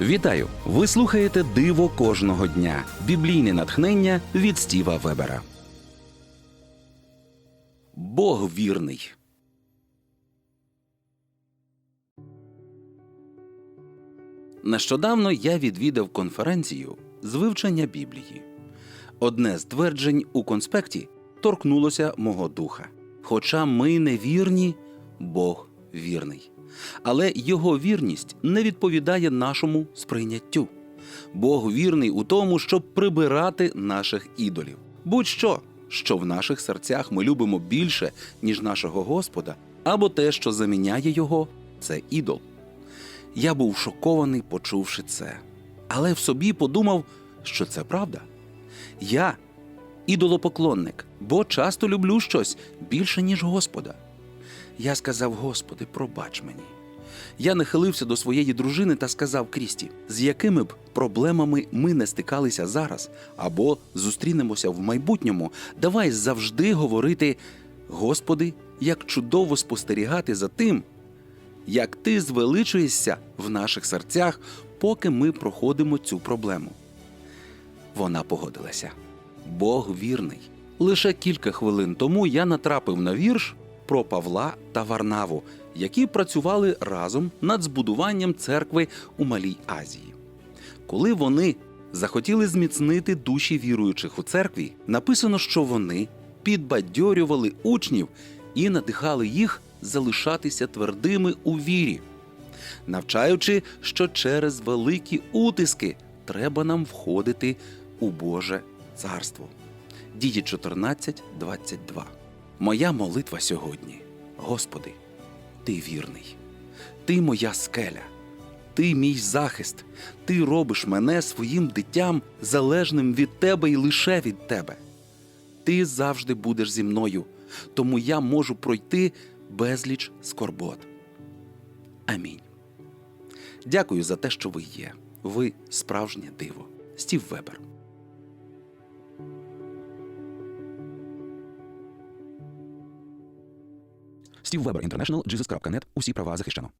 Вітаю! Ви слухаєте Диво кожного дня. Біблійне натхнення від Стіва Вебера. Бог вірний. Нещодавно я відвідав конференцію з вивчення Біблії. Одне з тверджень у конспекті торкнулося мого духа. Хоча ми не вірні, Бог вірний. Але його вірність не відповідає нашому сприйняттю. Бог вірний у тому, щоб прибирати наших ідолів. Будь-що, що в наших серцях ми любимо більше, ніж нашого Господа, або те, що заміняє його, це ідол. Я був шокований, почувши це, але в собі подумав, що це правда. Я ідолопоклонник, бо часто люблю щось більше, ніж Господа. Я сказав: Господи, пробач мені. Я нахилився до своєї дружини та сказав Крісті, з якими б проблемами ми не стикалися зараз або зустрінемося в майбутньому, давай завжди говорити: Господи, як чудово спостерігати за тим, як ти звеличуєшся в наших серцях, поки ми проходимо цю проблему. Вона погодилася. Бог вірний. Лише кілька хвилин тому я натрапив на вірш про Павла та Варнаву, які працювали разом над збудуванням церкви у Малій Азії. Коли вони захотіли зміцнити душі віруючих у церкві, написано, що вони підбадьорювали учнів і надихали їх залишатися твердими у вірі, навчаючи, що через великі утиски треба нам входити у Боже царство. Дії 14, 22. Моя молитва сьогодні. Господи, Ти вірний, Ти моя скеля, Ти мій захист, Ти робиш мене своїм дитям залежним від Тебе і лише від Тебе. Ти завжди будеш зі мною, тому я можу пройти безліч скорбот. Амінь. Дякую за те, що ви є. Ви справжнє диво. Стів Вебер. Стів Вебер Інтернешнл, Джизис.нет. Усі права захищено.